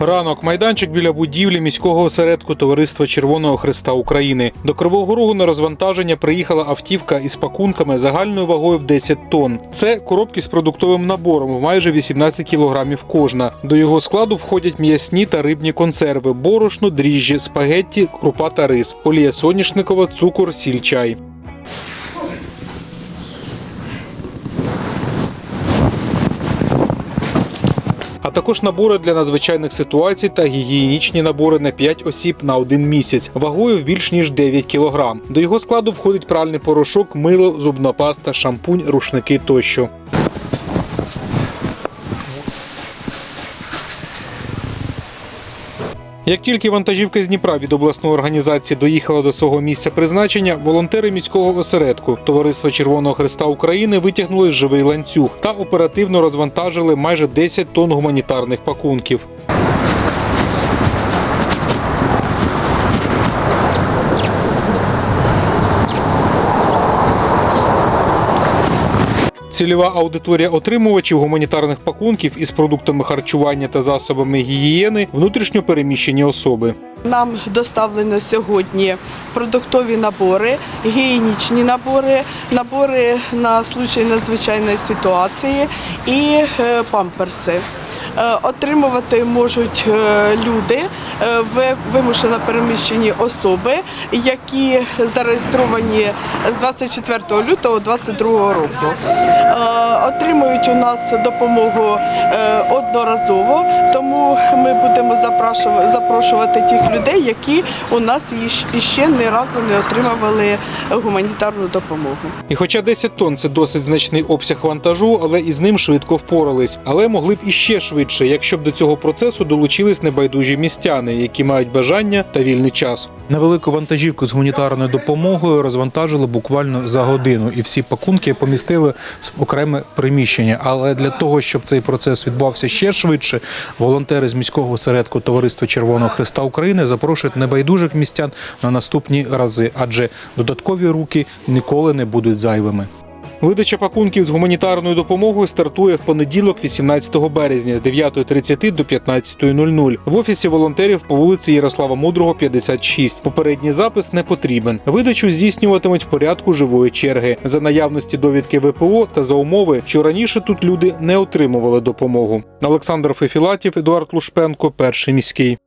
Ранок майданчик біля будівлі міського осередку Товариства Червоного Христа України. До Кривого Рогу на розвантаження приїхала автівка із пакунками загальною вагою в 10 тонн. Це коробки з продуктовим набором в майже 18 кілограмів кожна. До його складу входять м'ясні та рибні консерви, борошно, дріжджі, спагетті, крупа та рис, олія соняшникова, цукор, сіль, чай. Також набори для надзвичайних ситуацій та гігієнічні набори на 5 осіб на один місяць, вагою більш ніж 9 кг. До його складу входить пральний порошок, мило, зубна паста, шампунь, рушники тощо. Як тільки вантажівка з Дніпра від обласної організації доїхала до свого місця призначення, волонтери міського осередку Товариства Червоного Христа України витягнули живий ланцюг та оперативно розвантажили майже 10 тонн гуманітарних пакунків. Цільова аудиторія отримувачів гуманітарних пакунків із продуктами харчування та засобами гігієни внутрішньо переміщені особи. Нам доставлено сьогодні продуктові набори, гігієнічні набори, набори на случай надзвичайної ситуації і е, памперси. Е, Отримувати можуть е, люди, вимушено переміщені особи, які зареєстровані з 24 лютого 2022 року. Е, Отримують у нас допомогу е, одноразово, тому ми будемо запрошувати тих людей, які у нас іще ні разу не отримували гуманітарну допомогу. І хоча 10 тонн це досить значний обсяг вантажу, але із ним швидко впорались. Але могли б іще швидше, якщо б до цього процесу долучились небайдужі містяни, які мають бажання та вільний час. Невелику вантажівку з гуманітарною допомогою розвантажили буквально за годину, і всі пакунки помістили в окреме приміщення. Але для того, щоб цей процес відбувався ще швидше, волонтери з міського осередку Товариства Червоного Христа України запрошують небайдужих містян на наступні рази, адже додаткові руки ніколи не будуть зайвими. Видача пакунків з гуманітарною допомогою стартує в понеділок, 18 березня з 9.30 до 15.00 в офісі волонтерів по вулиці Ярослава Мудрого, 56. Попередній запис не потрібен. Видачу здійснюватимуть в порядку живої черги за наявності довідки ВПО та за умови, що раніше тут люди не отримували допомогу. Олександр Фефілатів, Едуард Лушпенко, перший міський.